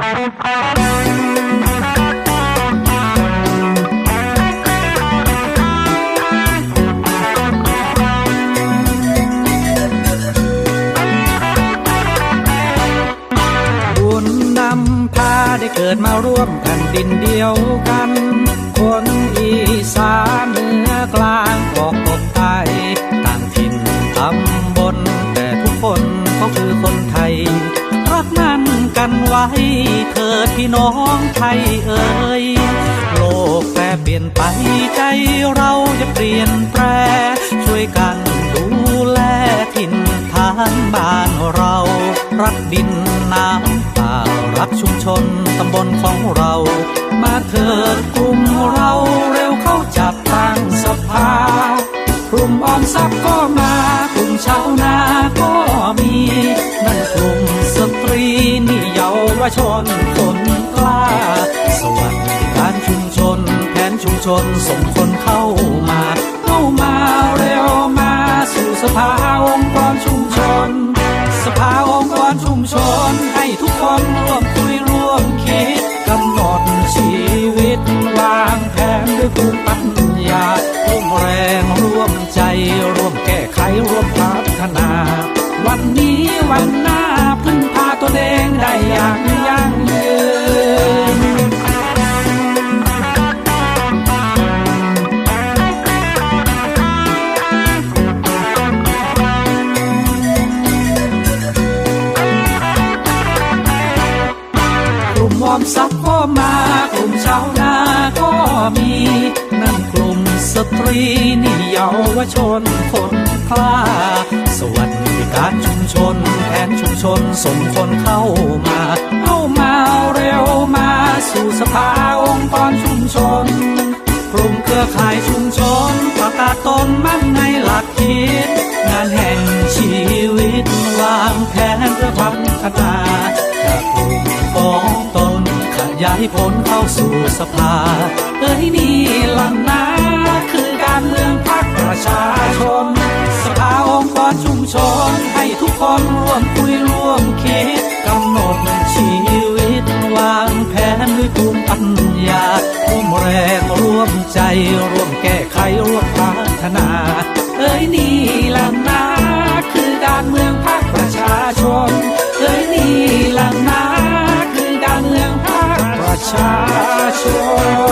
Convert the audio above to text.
บุญนำพาได้เกิดมาร่วมแผ่นดินเดียวกัน คนอีสานเหนือกลางออก ไว้เถิดพี่น้องไทยเอ่ยโลกแปรเปลี่ยนไปใจเราจะเปลี่ยนแปร ช่วยกันดูแลถิ่นทางบ้านเรา รักดินน้ำป่ารักชุมชนตำบลของเรา มาเถิดกลุ่มเราเร็วเข้าจับตั้งสภา กลุ่มออมทรัพย์ก็มา ชนคนกล้า สวัสดิการชุมชน แผนชุมชนส่งคนเข้ามา เข้ามาเร็วมาสู่สภาองค์กรชุมชน สภาองค์กรชุมชน ให้ทุกคนร่วมคุยร่วมคิดกำหนดชีวิตวางแผนด้วยภูมิปัญญาร่วมแรงร่วมใจ ร่วมแก้ไขร่วมพัฒนา วันนี้วันหน้า ลุ่มวอมซับก็มากลุ่มชาวนาก็มี นั่นกลุ่มสตรีนี่เยาวชนคนกล้า สวัสดิการชุมชนแผนชุมชนส่งคนเข้ามาเข้ามาเร็วมาสู่สภาองค์กรชุมชนกลุ่มเครือข่ายชุมชนประกาศตนมั่นในหลักคิด งานแห่งชีวิตวางแผนเพื่อพัฒ ขยายผลเข้าสู่สภา เอ้ยนี่ลันนาคือการเมืองพักประชาชน สภาองค์กรชุมชน ให้ทุกคนร่วมคุยร่วมคิดกำหนดชีวิต วางแผนด้วยภูมิปัญญาร่วมแรงร่วมใจ ร่วมแก้ไขร่วมพัฒนา เอ้ยนี่ล่ะนะคือการเมือง ชาชน